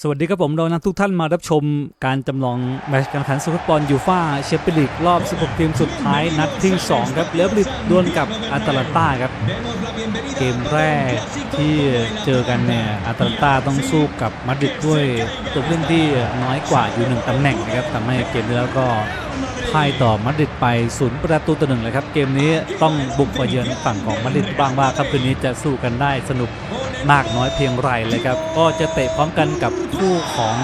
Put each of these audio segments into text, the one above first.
สวัสดีครับผมเรานำทุกท่านมารับชมการจำลองแมตช์การแข่งขันฟุตบอลยูฟ่าแชมเปี้ยนลีกรอบ 16 ทีมสุดท้ายนัดที่ 2 ครับเรอัลมาดริดดวลกับอาตาลันตาครับ เกมแรกที่เจอกันเนี่ยอาตาลันตาต้องสู้กับมาดริดด้วยตัวเล่นที่น้อยกว่าอยู่หนึ่งตำแหน่งนะครับทำให้เกมนี้แล้วก็ พ่ายต่อมาดริดไปศูนย์ประตูต่อหนึ่งเลยครับ เกมนี้ต้องบุกมาเยือนฝั่งของมาดริดบ้างว่าครับคืนนี้จะสู้กันได้สนุกมากน้อยเพียงไรเลยครับ ก็จะเตะพร้อมกันกับคู่ของ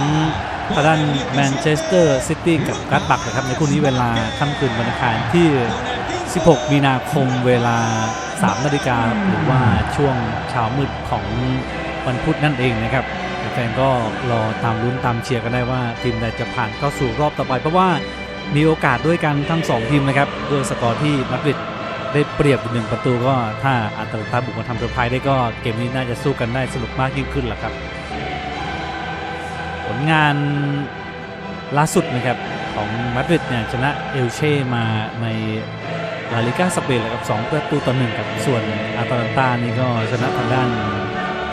ทางด้านแมนเชสเตอร์ซิตี้กับกัตบักนะครับในคู่นี้เวลาค่ำคืนวันอังคารที่ 16 มีนาคมเวลา 3 นาฬิกาหรือว่าช่วงเช้ามืดของวันพุธนั่นเองนะครับแฟนก็รอตามลุ้นตามเชียร์กันได้ว่าทีมใดจะผ่านเข้าสู่รอบต่อไปเพราะว่า มีโอกาสด้วยกันทั้ง 2 ทีมนะครับด้วยสกอร์ที่มาดริดได้เปรียบหนึ่งประตูก็ถ้าอาตาลันตาบุกมาทำเซอร์ไพรส์ได้ก็เกมนี้น่าจะสู้กันได้สนุกมากยิ่งขึ้นแหละครับ ผลงานล่าสุดนะครับของมาดริดเนี่ยชนะเอลเช่มาในลาลิก้าสเปนเลยครับ2ประตูต่อหนึ่งครับส่วนอาตาลันตานี่ก็ชนะทางด้าน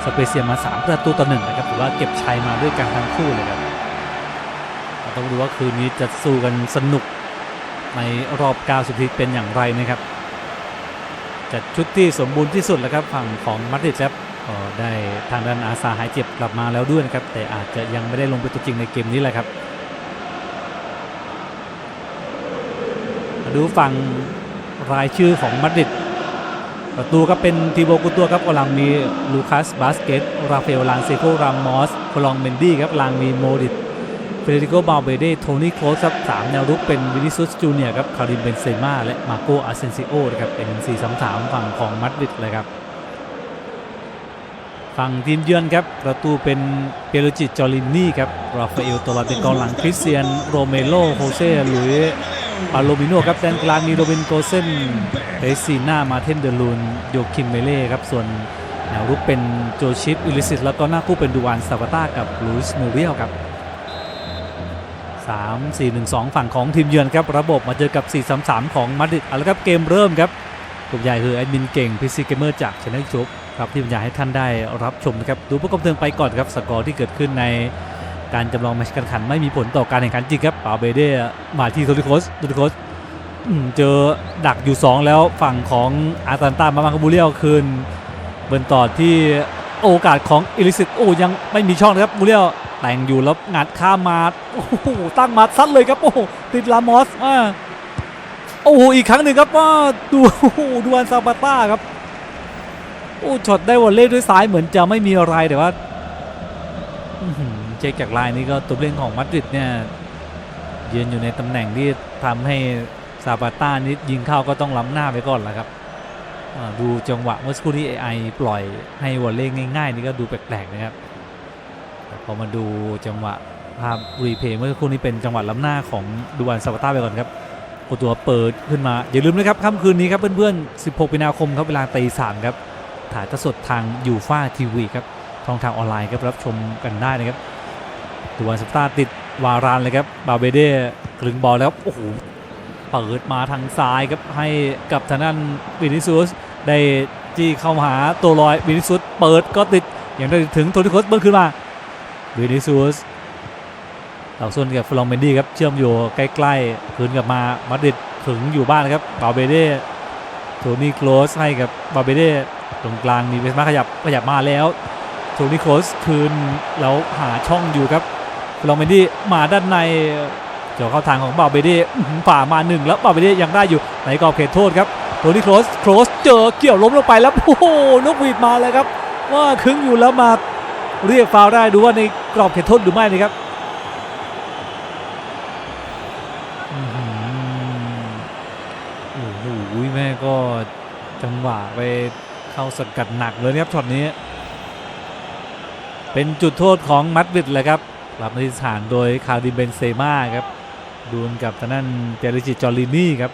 สเปเซียมา 3 ประตูต่อหนึ่งนะครับถือว่าเก็บชัยมาด้วยกันทั้งคู่เลยครับ ดูว่าคืนนี้จะสู้กันสนุกในรอบ 90ทีเป็นอย่างไรนะครับ จัดชุดที่สมบูรณ์ที่สุดแล้วครับฝั่งของมาดริดครับก็ได้ทางด้านอาซาหายเจ็บกลับมาแล้วด้วยนะครับ แต่อาจจะยังไม่ได้ลงเป็นตัวจริงในเกมนี้แหละครับมาดูฝั่งรายชื่อของมาดริดประตูก็เป็นทีโบกุตัวครับกำลังมีลูคัสบาสเกต ราเอลลานเซโกรามมอสคลองเมนดี้ครับลังมีโมดิต เฟเดริโกบาเบเดโทนี่โคลสครับสามแนวรุกเป็นวินิซุสจูเนียร์ครับคาริมเบนเซม่าและมาโกอาเซนซิโอนะครับเป็น4 3 3ฝั่งของมาดริดเลยครับ ฝั่งทีมเยือนครับ ประตูเป็นเปโรจิตจอรินนี่ครับราฟาเอลตัวหลักเป็นกองหลังคริสเตียนโรเมโลโฮเซ่หรือปาโลมิโนครับแดนกลางมีโรเบนโกเซนเรซีน่ามาเทนเดลูนโยคิมเมเล่ครับส่วนแนวรุกเป็นโจชิปอิลิสิตแล้วก็หน้าคู่เป็นดูวานซาวาต้ากับลูอิสมูเรียลครับ 3 4 1 2 ฝั่งของทีมเยือนครับระบบมาเจอกับ 4 3 3 ของมาดริดเอาละครับเกมเริ่มครับถูกใหญ่คือแอดมินเก่งพีซีเกมเมอร์จากชนะชุบครับที่บรรยายให้ท่านได้รับชมนะครับดูผู้กำเทิงไปก่อนครับสกอร์ที่เกิดขึ้นในการจำลองแมตช์การแข่งขันไม่มีผลต่อการแข่งขันจริงครับปาเบเดมาที่โทริโคสโทริโคสอืมเจอดักอยู่ 2 แล้วฝั่งของอาตันตามามาคาบูเรียลคืนเบิร์นต่อที่โอกาสของอิลิสิตโอ้ยังไม่มีช่องนะครับบูเรียล แต่งอยู่แล้วงัดข้ามมาโอ้โหตั้งมาซัดเลยครับโอ้โหติดลามอสอ่าโอ้โหอีกครั้งหนึ่งครับว่าดูโอ้โหดูอันซาปาต้าครับโอ้ช็อตได้วอลเล่ด้วยซ้ายเหมือนจะไม่มีอะไรแต่ว่าเช็คจากลายนี้ก็ตัวเล่นของมาดริดเนี่ยยืนอยู่ในตำแหน่งที่ทำให้ซาปาต้านี่ยิงเข้าก็ต้องล้ำหน้าไปก่อนแหละครับดูจังหวะเมื่อสักครู่ที่ AI ปล่อยให้วอลเล่ง่ายๆนี่ก็ดูแปลกๆนะครับ พอมาดูจังหวะภาพรีเพย์เมื่อครู่นี้เป็นจังหวะล้ำหน้าของดูวันซาบาต้าไปก่อนครับกดตัวเปิดขึ้นมา อย่าลืมนะครับค่ำคืนนี้ครับเพื่อนๆ 16มีนาคมครับเวลาตีสามครับถ่ายทอดสดทางยูฟาทีวีครับช่องทางออนไลน์ครับรับชมกันได้นะครับดูวันซาบาต้าติดวารานเลยครับบาเบเด้กลึงบอลแล้วโอ้โหเปิดมาทางซ้ายครับให้กับทางด้านวินิซูสได้จี้เข้าหาตัวลอยวินิซูสเปิดก็ติดอย่างได้ถึงโทนิโคสเบิ้ลขึ้นมา วินิซูสต่อส่วนกับฟลองเมนดี้ครับเชื่อมอยู่ใกล้ๆคืนกลับมามาดริดถึงอยู่บ้านครับบาเบเด้โทนี่โคลสให้กับบาเบเด้ตรงกลางมีเบสมาขยับขยับมาแล้วโทนี่โคลสคืนแล้วหาช่องอยู่ครับฟลองเมนดี้มาด้านในเจาะเข้าทางของบาเบเด้ฝ่ามาหนึ่งแล้วบาเบเด้ยังได้อยู่ในกรอบเขตโทษครับโทนี่โคลสโคลสเจอเกี่ยวล้มลงไปแล้วโอ้โหนกหวีดมาเลยครับว่าคึงอยู่แล้วมา เรียกฟาวได้ดูว่าในกรอบเขตโทษหรือไม่นะครับอือหือโอ้โหแม่ก็จังหวะไปเข้าสกัดหนักเลยนะครับช็อตนี้ เป็นจุดโทษของมัดวิดเลยครับรับมาที่ฐานโดยคาร์ดิเบนเซม่าครับดวลกับทางด้นเจริจิจอรินี่ครับ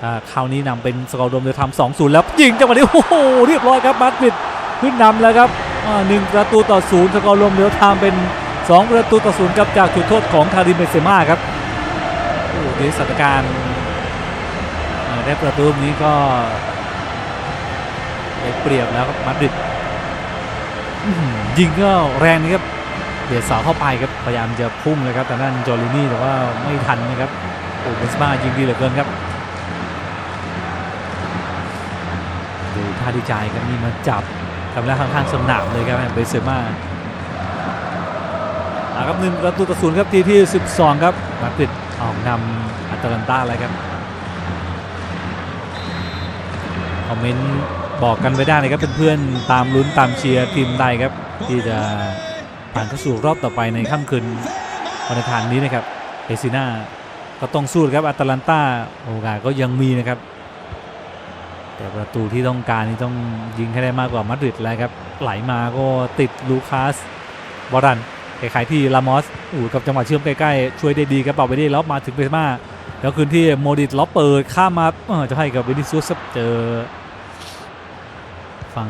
ถ้าคราวนี้นำเป็นสกอร์รวมเดียวทำสองศูนย์แล้วยิงจังหวะนี้โอ้โหเรียบร้อยครับมัดวิดขึ้นนำแล้วครับ หนึ่งประตูต่อศูนย์สกอร์รวมเหลือทม์เป็น 2 ประตูต่อศูนย์ครับจากจุดโทษของคาริมเบเซม่าครับโอ้ดีสถานการณ์อ่าได้ประตูนี้ก็ได้เปรียบแล้วครับมาดริดยิงก็แรงนะครับเบียดเสาเข้าไปครับพยายามจะพุ่งเลยครับแต่นั่นจอรินี่แต่ว่าไม่ทันนะครับโอ้เบนสมายิงดีเหลือเกินครับดูท่าดีใจครับนี่มาจับ ทำแล้วข้างๆสนามเลยครับเบนเซม่าอะครับหนึ่งประตูต่อศูนย์ครับทีที่ 12 ครับมาดริดออกนำอัตแลนตาเลยครับคอมเมนต์บอกกันไว้ได้นะครับเพื่อนๆตามลุ้นตามเชียร์ทีมใดครับ ที่จะผ่านเข้าสู่รอบต่อไปในค่ำคืนวันอังคารนี้นะครับเอซิน่าก็ต้องสู้ครับอัตแลนตาโอกาสก็ยังมีนะครับ แต่ประตูที่ต้องการนี่ต้องยิงให้ได้มากกว่ามาดริดแล้วครับไหลมาก็ติดลูคัสบอรันคล้ายๆที่ลามอสอู้กับจังหวะเชื่อมใกล้ๆช่วยได้ดีครับเป่าไปได้แล้วมาถึงเบสมาแล้วคืนที่โมดิตล็อปเปิดข้ามมาเออจะให้กับวินิซูสเจอฝั่ง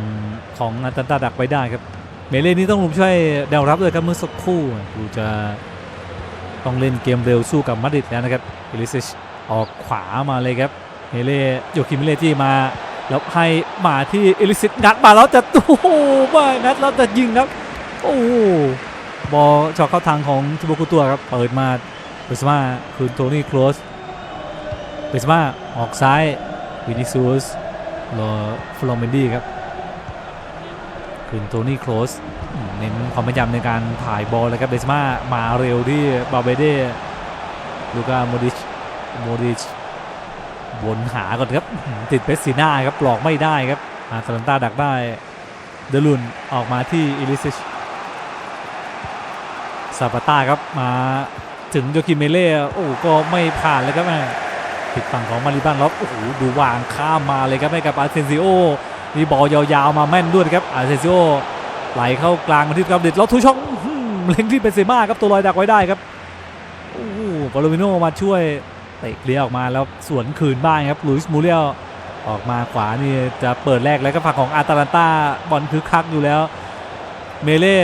ของอันตแลนตาดักไว้ได้ครับเมเล่นี่ต้องลุมช่วยแนวรับเลยครับเมื่อสักครู่ดูจะต้องเล่นเกมเร็วสู้กับมาดริดแล้วนะครับเอลิซิชออกขวามาเลยครับ เมเล่โยคิมเมเล่ที่มา แล้วให้มาที่เอลิซิชงัดมาแล้วจะโอ้โหมางัดแล้วจะยิงครับโอ้บอลจาะเข้าทางของทิโบกุตัวครับเปิดมาเบสมาคืนโทนี่คลอสเบสมาออกซ้ายวินิซูสรอฟลอมเมนดี้ครับคืนโทนี่คลสเน้นความพยายามในการถ่ายบอลเลยครับเบสมามาเร็วที่บาเบเดลูกาโมดิชโมดิช วนหาก่อนครับติดเปสซีน่าครับปลอกไม่ได้ครับอาตาลันตาดักได้เดลุนออกมาที่อิลิซิชซาปาต้าครับมาถึงโยคิเมเล่โอ้ก็ไม่ผ่านเลยครับแม่ผิดฝั่งของมาริบันล็อบโอ้โหดูวางข้ามมาเลยครับให้กับอาร์เซนซิโอมีบอลยาวๆมาแม่นด้วยครับอาเซนซิโอไหลเข้ากลางมาที่กราดิดแล้วทุช่องเล็งที่เป็นเซม่าครับตัวลอยดักไว้ได้ครับโอ้โหปาโลมิโนมาช่วย เตะเคลียออกมาแล้วสวนคืนบ้างครับลุยส์มูเรียลออกมาขวานี่จะเปิดแรกแล้วก็ฝั่งของอาตาลันตาบอลคึกคักอยู่แล้ว เมเล่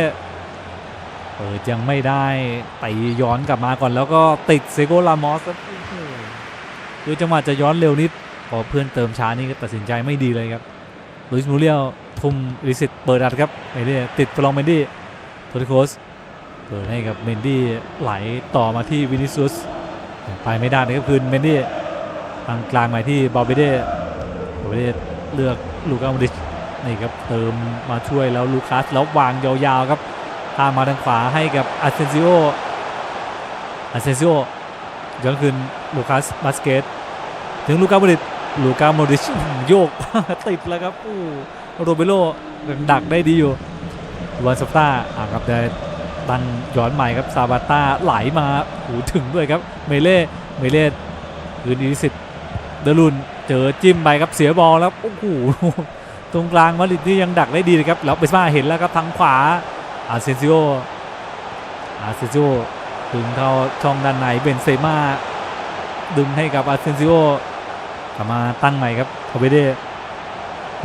เปิดยังไม่ได้ตีย้อนกลับมาก่อนแล้วก็ติดเซโกลามอสคือจังหวะจะย้อนเร็วนิดพอเพื่อนเติมช้านี่ก็ตัดสินใจไม่ดีเลยครับลุยส์มูเรียลทุ่มริสิตเปิดอัดครับไอ้นี่ติดฟลองเมนดี้โทริโคสเปิดให้กับเมนดี้ไหลต่อมาที่วินิซุส ไปไม่ได้นะครับคืนเมนดี้ทางกลางมาที่บาเบเดบาเบเดเลือกลูกาโมดิชนี่ครับเติมมาช่วยแล้วลูคัสแล้ววางยาวๆครับข้ามาทางขวาให้กับอาเซนซิโออาเซนซิโอย้อนคืนลูคัสบาสเกตถึงลูกาโมดิชลูกาโมดริชโยกติดแล้วครับโอ้โรเบโลดักได้ดีอยู่ลวนซาต้าอ่าครับได้ ตั้งย้อนใหม่ครับซาบาต้าไหลมาหูถึงด้วยครับเมเล่เมเล่คืนอีสิตเดลุนเจอจิ้มไปครับเสียบอลแล้วโอ้โหตรงกลางมาริดนี่ยังดักได้ดีเลยครับแล้วเบสมาเห็นแล้วครับทางขวาอาเซนซิโออาเซนซิโอถึงเข้าช่องด้านในเบนเซม่าดึงให้กับอาเซนซิโอกลับมาตั้งใหม่ครับคาเบเด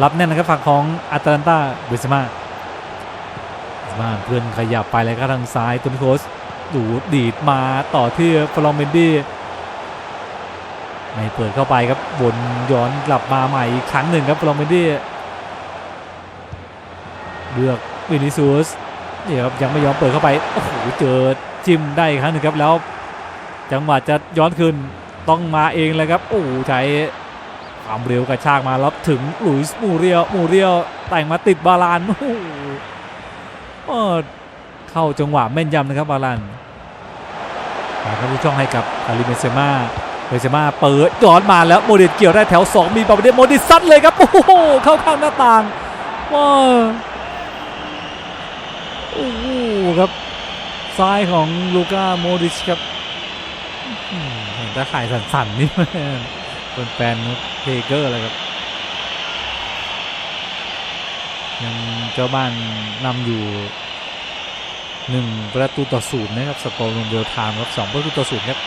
รับแน่นนะครับฝั่งของอาตาลันตาเบสมา มาเพื่อนขยับไปเลยครับทางซ้ายตุนโคสดูดดีดมาต่อที่ฟลอมเมนดี้ไม่เปิดเข้าไปครับวนย้อนกลับมาใหม่อีกครั้งหนึ่งครับฟลอมเมนดี้เลือกวินิซูสนี่ครับยังไม่ยอมเปิดเข้าไปโอ้โหเจอจิ้มได้อีกครั้งหนึ่งครับแล้ว จังหวะจะย้อนคืนต้องมาเองเลยครับโอ้โหใช้ความเร็วกระชากมาแล้วถึงหลุยส์มูเรียลมูเรียลแต่งมาติดบาลานโอ้ เข้าจังหวะแม่นยำนะครับบาลานแล้วก็ลูช่องให้กับอาริเมเซมาเมเซมาเปิดย้อนมาแล้วโมดิตเกี่ยวได้แถว 2 มีบาเดโมดิตซัดเลยครับ โอ้โห เข้าข้างหน้าต่างว้าโอ้โหครับซ้ายของลูก้าโมดิชครับเห็นตาข่ายสั่นๆนี่เป็นแฟนเพเกอร์เลยครับ ยังเจ้าบ้านนำอยู่หนึ่งประตูต่อศูนย์นะครับสกอร์รวมเดียวไทม์ครับสองประตูต่อศูนย์ครับ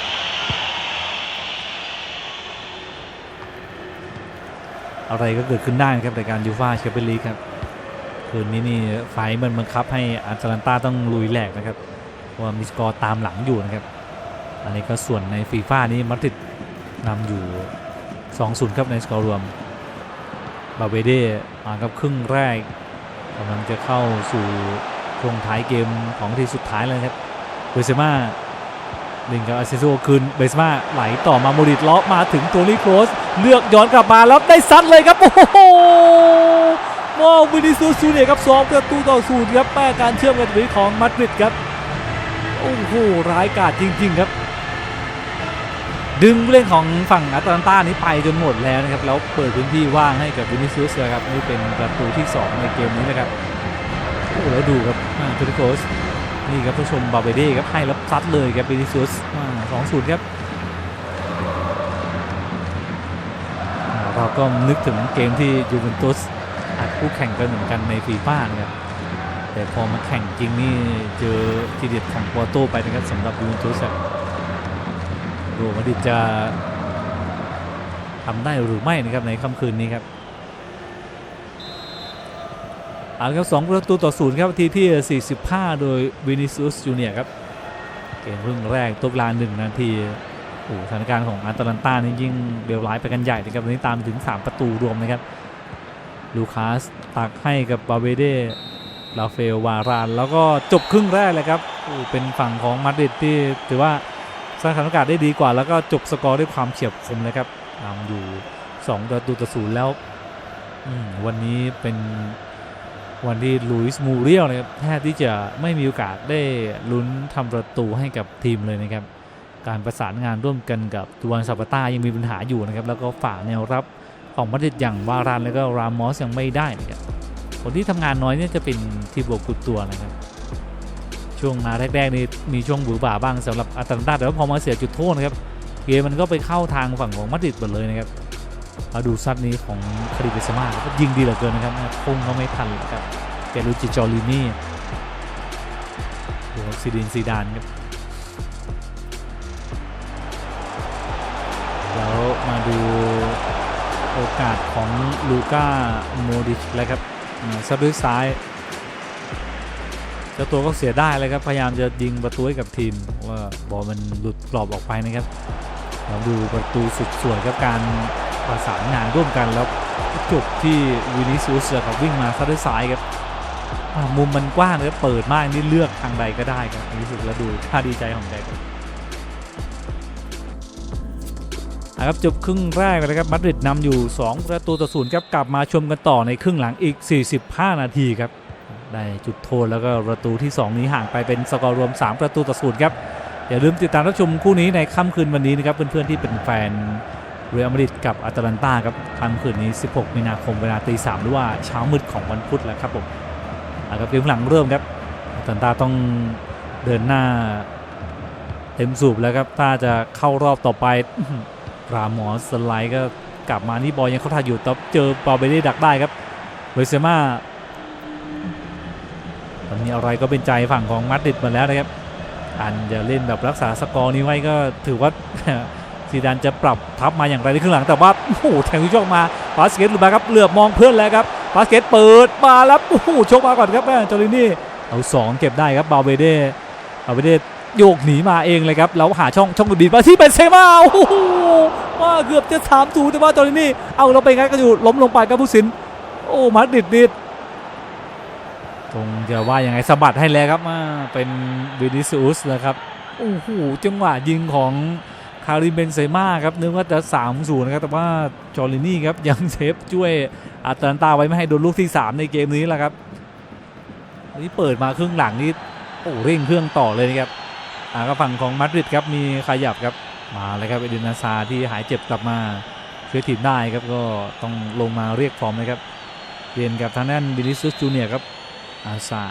อะไรก็เกิดขึ้นได้นะครับในการยูฟ่าแชมเปี้ยนลีกครับคืนนี้นี่ไฟมันบังคับให้อาร์เจนต้าต้องลุยแหลกนะครับว่ามีสกอร์ตามหลังอยู่นะครับ อันนี้ก็ส่วนในฟีฟ่านี้มาดริดนำอยู่ 2-0 ครับในสกอร์รวม บาเวเดมากับครึ่งแรก กำลังจะเข้าสู่ช่วงท้ายเกมของทีสุดท้ายเลยครับเบเซม่าลิงกับอาเซโซคืนเบเซมาไหลต่อมาโมดิตล็อกมาถึงตัวลีโครสเลือกย้อนกลับมาแล้วได้ซัดเลยครับ โอ้โหมองวินิซูซูเนียครับสองประตูต่อศูนย์ครับแม่การเชื่อมกันตรงของมาดริดครับ โอ้โหร้ายกาจจริง ๆ ครับ ดึงผู้เล่นของฝั่งอาตแลนตานี้ไปจนหมดแล้วนะครับ แล้วเปิดพื้นที่ว่างให้กับวินิซิอุสนะครับนี่เป็นประตูที่ 2 ในเกมนี้นะครับโอ้แล้วดูครับทูริโกสนี่ครับผู้ชมบาเบเด้ครับให้แล้วซัดเลยครับวินิซิอุสสองศูนย์ครับเราก็นึกถึงเกมที่ยูเวนตุสอัดคู่แข่งกันเหมือนกันในฟีฟ่านะครับแต่พอมาแข่งจริงนี่เจอทีเด็ดของปอร์โต้ไปนะครับสำหรับยูเวนตุสครับ ดูมาดริดจะทำได้หรือไม่นะครับในค่ำคืนนี้ครับเอาครับสองประตูต่อศูนย์ครับทีที่ 45 โดยวินิซุสจูเนียครับ เกมครึ่งแรกตัวกลางหนึ่งนาทีโอ้สถานการณ์ของอาตแลนตานี่ยิ่งเบลร้ายไปกันใหญ่นะครับนนี้ตามถึง 3 ประตูรวมนะครับ ลูคัสตักให้กับบาเวเดลาเฟลวาราน แล้วก็จบครึ่งแรกเลยครับเป็นฝั่งของมาดริดที่ถือว่า สร้างสถานการณ์ได้ดีกว่า แล้วก็จบสกอร์ด้วยความเฉียบคมเลยครับนำอยู่2ประตูต่อศูนย์แล้ววันนี้เป็นวันที่ลุยส์มูเรียลนะครับแทบที่จะไม่มีโอกาสได้ลุ้นทำประตูให้กับทีมเลยนะครับ การประสานงานร่วมกันกับตูวันซาปาต้ายังมีปัญหาอยู่นะครับ แล้วก็ฝ่าแนวรับของมาดริดอย่างวารานแล้วก็รามอสยังไม่ได้นะครับคนที่ทำงานน้อยเนี่ยจะเป็นทีโบกุดตัวนะครับ ช่วงมาแรกๆนี่มีช่วงบูบ่าบ้างสำหรับอาตแลนตาแต่ว่าพอมาเสียจุดโทษนะครับเกมมันก็ไปเข้าทางฝั่งของมาดริดหมดเลยนะครับมาดูซัดนี้ของคาริเบสมาก็ยิงดีเหลือเกินนะครับพุ่งก็ไม่ทันครับเกลูจิจอรินี่ดูซีดินซีดานครับแล้วมาดูโอกาสของลูก้าโมดิชแล้วครับซัดด้วยซ้าย เจ้าตัวก็เสียได้เลยครับ พยายามจะยิงประตูให้กับทีมว่าบอลมันหลุดกรอบออกไปนะครับเราดูประตูสุดสวยครับการประสานงานร่วมกันแล้วจบที่วินิซูสครับวิ่งมาซัดด้วยซ้ายครับมุมมันกว้างเลยเปิดมากนี่เลือกทางใดก็ได้ครับรู้สึกแล้วดูท่าดีใจของแกครับครับจบครึ่งแรกเลยนะครับมาดริดนำอยู่ 2 ประตูต่อศูนย์ครับกลับมาชมกันต่อในครึ่งหลังอีก 45 นาทีครับ ได้จุดโทษแล้วก็ประตูที่ 2 นี้ห่างไปเป็นสกอร์รวม 3 ประตูต่อศูนย์ครับ อย่าลืมติดตามรับชมคู่นี้ในค่ำคืนวันนี้นะครับเพื่อนๆที่เป็นแฟนเรอัลมาดริดกับอาตแลนตาครับค่ำคืนนี้ 16 มีนาคมเวลาตีสามหรือว่าเช้ามืดของวันพุธแล้วครับผมเอาครับเกมหลังเริ่มครับอาตแลนตาต้องเดินหน้าเต็มสูบแล้วครับถ้าจะเข้ารอบต่อไปรามอสสไลด์ก็กลับมานี่บอลยังเข้าท่าอยู่แต่เจอบอลไปได้ดักได้ครับเบเซม่า ตอนนี้อะไรก็เป็นใจฝั่งของมาดริดมาแล้วนะครับ อันจะเล่นแบบรักษาสกอร์นี้ไว้ก็ถือว่าซีดานจะปรับทับมาอย่างไรในครึ่งหลังแต่ว่าโอ้โหแทงลูกโชคมาบาสเกตหลุดมาครับเหลือบมองเพื่อนแล้วครับบาสเกตเปิดมาแล้วโอ้โหโชคมาก่อนครับแม่จอรินี่เอาสองเก็บได้ครับบาเบเดบาเบเดโยกหนีมาเองเลยครับแล้วหาช่องช่องดีดมาที่เป็นเซมาโอ้โหว่าเกือบจะสามศูนย์แต่ว่าตอนนี้นี่เอาเราไปงั้นก็อยู่ล้มลงไปครับผู้สินโอ้มาดริดนิด ตรงจะว่ายังไงสะบัดให้แล้วครับมาเป็นวินิซิอุสแล้วครับโอ้โหจังหวะยิงของคาริมเบนเซม่าครับนึกว่าจะ3ามศูนย์นะครับแต่ว่าจอรินี่ครับยังเซฟช่วยอาตแลนตาไว้ไม่ให้โดนลูกที่ 3 ในเกมนี้แหละครับนี่เปิดมาครึ่งหลังนี่โอ้เร่งเครื่องต่อเลยนะครับอ่าก็ฝั่งของมาดริดครับมีขยับครับมาเลยครับเอดินาซาที่หายเจ็บกลับมาช่วยทีมได้ครับก็ต้องลงมาเรียกฟอร์มนะครับเปลี่ยนกับทางด้านบิลิซุสจูเนียครับ อาซา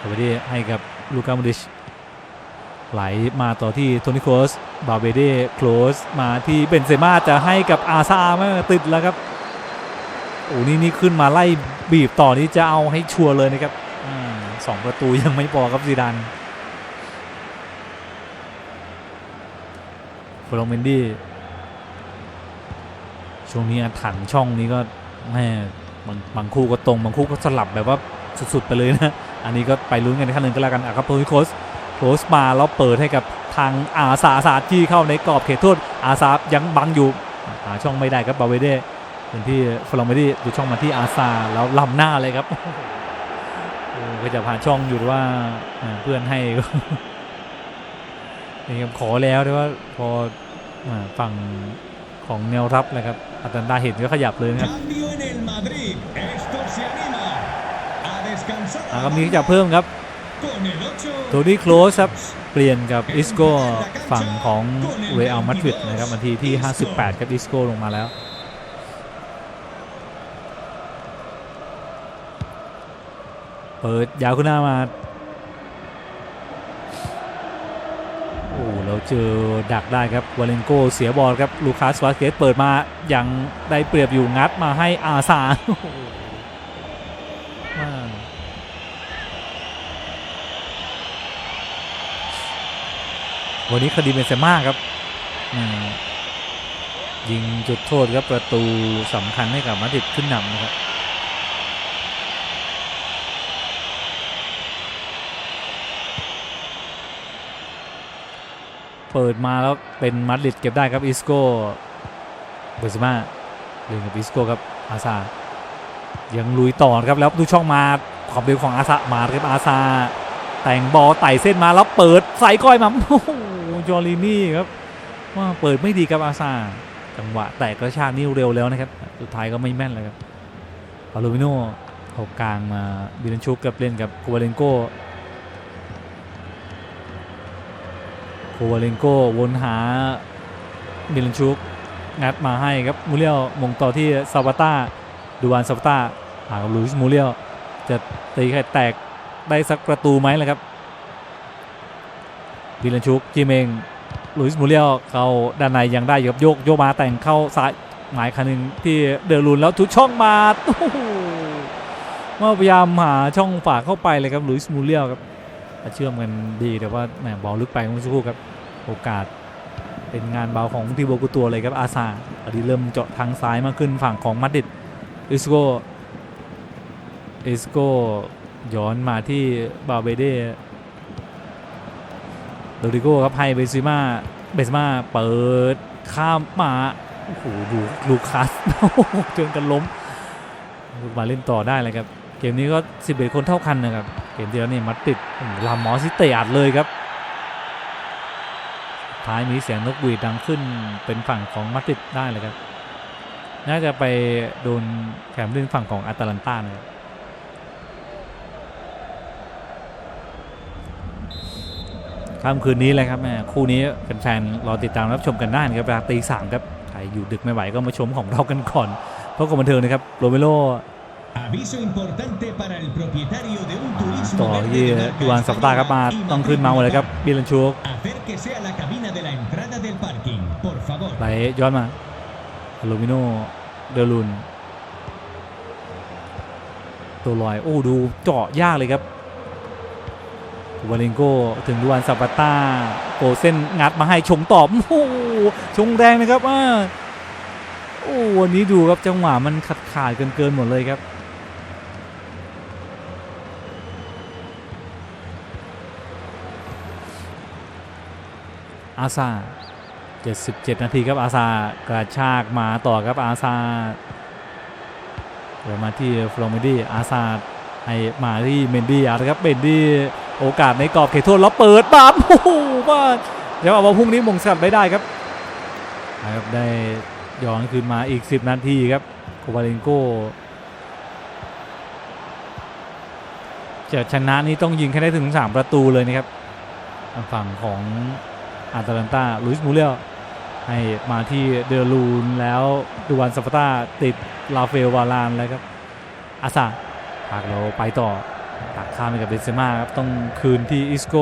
คาเบเดให้กับลูกามดิชไหลมาต่อที่โทนิโคสบาเบเดโคลสมาที่เบนเซม่าจะให้กับอาซาไม่ติดแล้วครับโอ้นี่นี่ขึ้นมาไล่บีบต่อนี้จะเอาให้ชัวร์เลยนะครับอสองประตูยังไม่พอครับซีดานฟลอเมนดี้ช่วงนี้อาถันช่องนี้ก็ แม่บางบางคู่ก็ตรงบางคู่ก็สลับแบบว่าสุด ๆ ไปเลยนะ อันนี้ก็ไปลุ้นกันขั้นหนึ่งก็แล้วกันอะครับโทนี่โคสโคสมาแล้วเปิดให้กับทางอาซาซาที่เข้าในกรอบเขตโทษอาซายังบังอยู่หาช่องไม่ได้ครับบาเวเดเป็นที่ฟลอมเมดี้ดูช่องมาที่อาซาแล้วล้ำหน้าเลยครับก็จะผ่านช่องอยู่ว่าเพื่อนให้นี่ครับขอแล้วแต่ว่าพอฝั่งของแนวรับนะครับอัตันดาเห็นก็ขยับเลยนะครับ Cambio en el Madrid. Esto se anima. A descansar. อ่าก็มีขยับเพิ่มครับ Con el 8. โทนี่โคลสครับ เปลี่ยนกับอิสโกฝั่งของเรอัลมาดริดนะครับนาทีที่ 58 ครับอิสโกลงมาแล้วเปิดยาวขึ้นหน้ามา อ้เราเจอดักได้ครับวาเลนโกเสียบอลครับลูคัสวาสเกสเปิดมายังได้เปรียบอยู่งัดมาให้อาซาวันนี้คดีเบนเซม่าครับยิงจุดโทษครับประตูสำคัญให้กับมาดริดขึ้นนำนะครับ ปิดมาแล้วเป็นมาดริดเก็บได้ครับอิสโก้เบอร์ซิมาเล่นกับอิสโก้ครับอาซายังลุยต่อครับแล้วดูช่องมาความเร็วของอาซามาครับอาซาแต่งบอลไต่เส้นมาแล้วเปิดใส่ก้อยมาโอ้โหจอรินี่ครับว่าเปิดไม่ดีครับอาซาจังหวะแตกกระชากนี่เร็วแล้วนะครับสุดท้ายก็ไม่แม่นเลยครับปาโลวิโนเอากลางมาบิลันชุกกับเล่นกับโควาเลนโก โควาเลนโกวนหามิลันชุกงัดมาให้ครับมูเรียลมงต่อที่ซาบาต้าดูวานซาบาต้าหากับลุยส์มูเรียลจะตีไข่แตกได้สักประตูไหมล่ะครับมิลันชุกจิมเองลุยส์มูเรียลเขาด้านในยังได้อยู่ครับโยกโยกมาแต่งเข้าซ้ายหมายคันหนึ่งที่เดือรุนแล้วทุกช่องมาโอ้โหมาพยายามหาช่องฝากเข้าไปเลยครับลุยส์มูเรียลครับ เชื่อมกันดีแต่ว่าแหมบอลลึกไปเมื่อสักครู่ครับโอกาสเป็นงานเบาของทีโบกุตัวเลยครับอาซาอันนี้เริ่มเจาะทางซ้ายมากขึ้นฝั่งของมาดริดอิสโกอิสโกย้อนมาที่บาเบเดโรดิโก้ครับให้เบซิมาเบซิมาเปิดข้ามมาโอ้โหดูลูคัสโอ้โหจนกันล้มลูกมาเล่นต่อได้เลยครับ เกมนี้ก็ 11 คนเท่ากันนะครับ เกมที่แล้วนี่มาติดลามอสซิเตอัดเลยครับ ท้ายมีเสียงนกหวีดดังขึ้นเป็นฝั่งของมาดริดได้เลยครับ น่าจะไปโดนแขมเล่นฝั่งของอาตาลันตานะครับค่ำคืนนี้เลยครับแม่คู่นี้แฟนๆรอติดตามรับชมกันได้ครับเวลาตีสามครับใครอยู่ดึกไม่ไหวก็มาชมของเรากันก่อนเพราะกบันเทิงนะครับโรเมโล Aviso importante para el propietario de un turismo ต่อ verde ที่ de marca ดูอันสัปดาห์ครับมา española y ต้องขึ้นมาหมดเลยครับบิลันชูก Acérquese a la cabina de la entrada del parking, por favor. ไหลย้อนมาอลูมิโนเดลุนตัวลอยโอ้ดูเจาะยากเลยครับวาเลนโกถึงดูอันซาปาต้าโกเส้นงัดมาให้ชงตอบโอ้โหชงแรงนะครับอ่าโอ้วันนี้ดูครับจังหวะมันขาดขาดเกินเกินๆหมดเลยครับ อาซา77 นาทีครับอาซากระชากมาต่อครับอาซาเดี๋ยวมาที่ฟลอมิดี้อาซาให้มาที่เมนดี้อาละครับเมนดี้โอกาสในกรอบเขตโทษแล้วเปิดปั๊บโอ้โหว่าเดี๋ยวเอามาพุ่งนี้มงสกัดไม่ได้ครับครับได้ย้อนคืนมาอีก 10 นาทีครับโควาเลนโกจะชนะนี่ต้องยิงแค่ได้ถึง 3 ประตูเลยนะครับ ฝั่งของ อาตาลันตาลุยส์มูเรลให้มาที่เดอรูนแล้วดูวันซาฟตาติดลาเฟลวาลานแล้วครับอาซาหากเราไปต่อตักข้ามไปกับเบนเซม่าครับต้องคืนที่อิสโก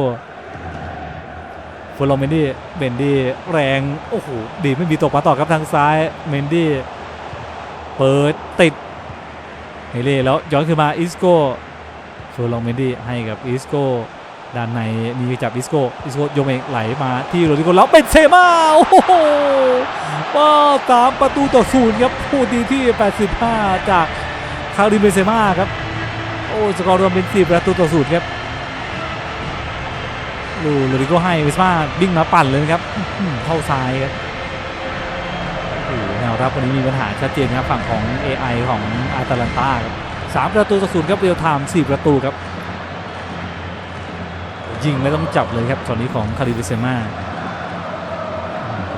ฟลอเมนดี้เบนดี้แรง โอ้โห ดีไม่มีตกมาต่อครับทางซ้ายเมนดี้เปิดติดเฮเล่แล้วย้อนขึ้นมาอิสโกฟลอเมนดี้ให้กับอิสโก ด้านในมีจับอิสโก้อิสโก้โยงเองไหลมาที่โรดิโกแล้วเป็นเซมาโอ้โหว้าสามประตูต่อศูนย์ครับผู้ดีที่ 85 จากคาริมเบเซมาครับโอ้สกอร์รวมเป็น4ประตูต่อศูนย์ครับดูโรดิโกให้เบซมาวิ่งมาปั่นเลยครับเข้าซ้ายครับโอ้โหแนวรับวันนี้มีปัญหาชัดเจนครับฝั่งของ AI ของอาตาลันตาครับสามประตูต่อศูนย์ครับเรียลไทม์สี่ประตูครับ ยิงไม่ต้องจับเลยครับตอนนี้ของคาริเบเซมา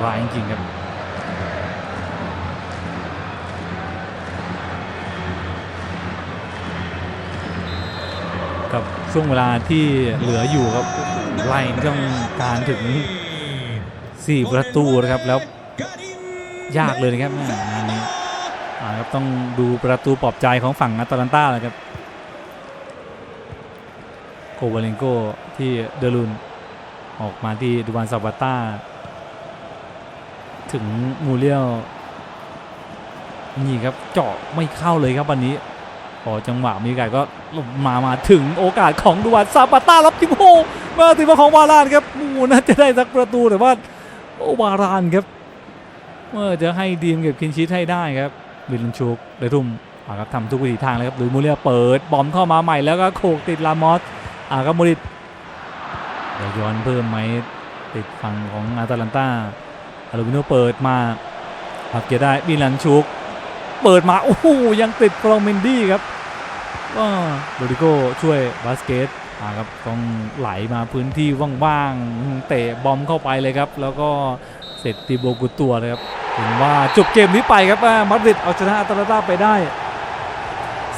ร้ายจริงครับกับช่วงเวลาที่เหลืออยู่ครับไล่ต้องการถึง 4 ประตูนะครับแล้วยากเลยนะครับงานนี้ครับต้องดูประตูปลอบใจของฝั่งอาตาลันตาเลยครับ โควาเลนโกที่เดลุนออกมาที่ดูวานซาบาต้า ถึงมูเรียลนี่ครับเจาะไม่เข้าเลยครับวันนี้พอจังหวะมีโอกาสก็มามาถึงโอกาสของดูวานซาบาต้ารับทิมโฮมาถึงมาของวารานครับโอ้โหน่าจะได้สักประตูแต่ว่าโอ้วารานครับเมื่อจะให้ดีมเก็บคินชีทให้ได้ครับวิลลันชูกได้ทุ่มอ่าครับทำทุกวิถีทางเลยครับหรือมูเรียเปิดบอมเข้ามาใหม่แล้วก็โขกติดลามอส อาครับมูริตเดี๋ยวย้อนเพิ่มไหมติดฝั่งของอาตาลันตาอารูมิโนเปิดมาครับเกียร์ได้วิลลันชูกเปิดมา โอ้โหยังติดฟลองเมนดี้ครับก็โรดิโกช่วยบาสเกตอ่าครับต้องไหลมาพื้นที่ว่างๆ เตะบอมเข้าไปเลยครับ แล้วก็เสร็จตีโบกุตัวเลยครับเห็นว่าจบเกมนี้ไปครับมาดริดเอาชนะอาตาลาตาไปได้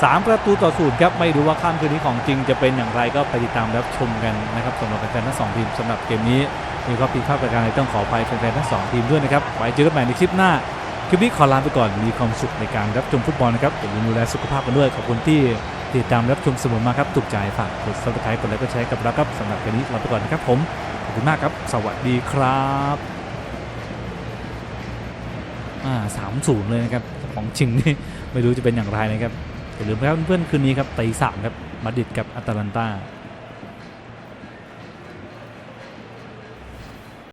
3 ประตูต่อศูนย์ครับไม่รู้ว่าค่ำคืนนี้ของจริงจะเป็นอย่างไรก็ไปติดตามรับชมกันนะครับสำหรับแฟนๆทั้งสองทีมสำหรับเกมนี้มีข้อผิดพลาดประการใดต้องขออภัยแฟนๆทั้งสองทีมด้วยนะครับไว้เจอกันใหม่ในคลิปหน้าคลิปนี้ขอลาไปก่อนมีความสุขในการรับชมฟุตบอลนะครับอย่าลืมดูแลสุขภาพกันด้วยขอบคุณที่ติดตามรับชมเสมอมาครับถูกใจฝากกด subscribe กดไลค์กดแชร์กับเราครับสำหรับคลิปนี้ลาไปก่อนนะครับผมขอบคุณมากครับ สวัสดีครับอ่าสามศูนย์เลยนะครับของจริงนี่ไม่รู้จะเป็นอย่างไรนะครับ อย่าลืมครับเพื่อนๆคืนนี้ครับตีสามครับมาดิดกับอัตแลนตา